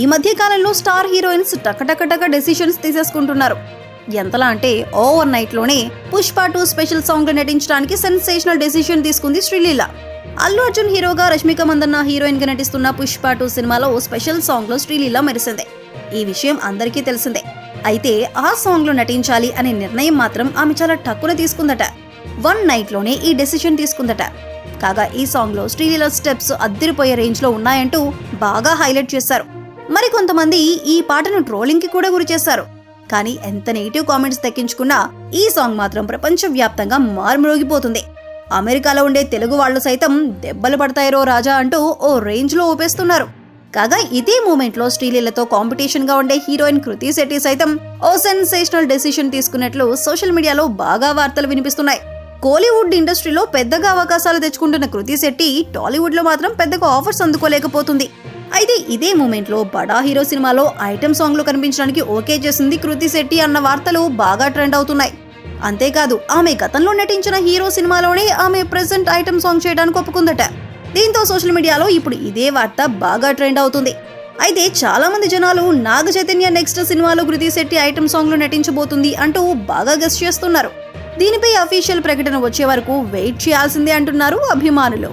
ఈ మధ్య కాలంలో స్టార్ హీరోయిన్స్ టకటకటక డెసిషన్స్ తీసేసుకుంటున్నారు. ఎంతలా అంటే ఓవర్ నైట్లోనే పుష్ప టూ స్పెషల్ సాంగ్లో నటించడానికి సెన్సేషనల్ డెసిషన్ తీసుకుంది శ్రీలీల. అల్లు అర్జున్ హీరోగా రష్మిక మందన్న హీరోయిన్గా నటిస్తున్న పుష్ప టూ సినిమాలో స్పెషల్ సాంగ్లో శ్రీలీల మెరిసింది. ఈ విషయం అందరికీ తెలిసిందే. అయితే ఆ సాంగ్లో నటించాలి అనే నిర్ణయం మాత్రం ఆమె చాలా టక్కున తీసుకుందట. వన్ నైట్లోనే ఈ డెసిషన్ తీసుకుందట. కాగా ఈ సాంగ్లో శ్రీలీల స్టెప్స్ అద్దరిపోయే రేంజ్లో ఉన్నాయంటూ బాగా హైలైట్ చేశారు. మరి కొంతమంది ఈ పాటను ట్రోలింగ్కి కూడా గురి చేశారు కానీ ఎంత నెగిటివ్ కామెంట్స్ దక్కించుకున్నా ఈ సాంగ్ మాత్రం ప్రపంచవ్యాప్తంగా మారుమ్రోగిపోతుంది. అమెరికాలో ఉండే తెలుగు వాళ్ళు సైతం దెబ్బలు పడతాయిరో రాజా అంటూ ఓ రేంజ్లో ఊపేస్తున్నారు. కాగా ఇదే మూమెంట్లో శ్రీలీలతో ఉండే హీరోయిన్ కృతి శెట్టి సైతం ఓ సెన్సేషనల్ డెసిషన్ తీసుకున్నట్లు సోషల్ మీడియాలో బాగా వార్తలు వినిపిస్తున్నాయి. కోలీవుడ్ ఇండస్ట్రీలో పెద్దగా అవకాశాలు తెచ్చుకుంటున్న కృతి శెట్టి టాలీవుడ్లో మాత్రం పెద్దగా ఆఫర్స్ అందుకోలేకపోతుంది. అయితే ఇదే మూమెంట్లో బడా హీరో సినిమాలో ఐటెం సాంగ్లు కనిపించడానికి ఓకే చేసింది కృతి శెట్టి అన్న వార్తలు బాగా ట్రెండ్ అవుతున్నాయి. అంతేకాదు ఆమె గతంలో నటించిన హీరో సినిమాలోనే ఆమె ప్రెసెంట్ ఐటెం సాంగ్ చేయడానికి ఒప్పుకుందట. దీంతో సోషల్ మీడియాలో ఇప్పుడు ఇదే వార్త బాగా ట్రెండ్ అవుతుంది. అయితే చాలా మంది జనాలు నాగ చైతన్య నెక్స్ట్ సినిమాలో కృతి శెట్టి ఐటెం సాంగ్లు నటించబోతుంది అంటూ బాగా గెస్ట్ చేస్తున్నారు. దీనిపై అఫీషియల్ ప్రకటన వచ్చే వరకు వెయిట్ చేయాల్సిందే అంటున్నారు అభిమానులు.